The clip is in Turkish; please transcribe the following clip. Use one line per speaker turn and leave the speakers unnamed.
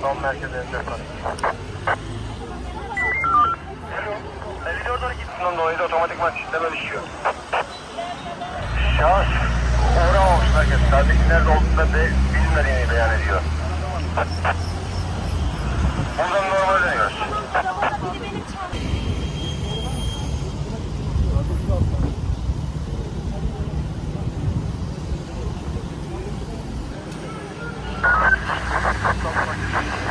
Son merkeze enteresan. Elvidor gittiğinden dolayı da otomatikman sisteme düşüyor. Şahıs Herkes kardeşin nerede olduğunu be, bilinmediğini beyan ediyor. Buradan normal dönüyoruz.
Thank you.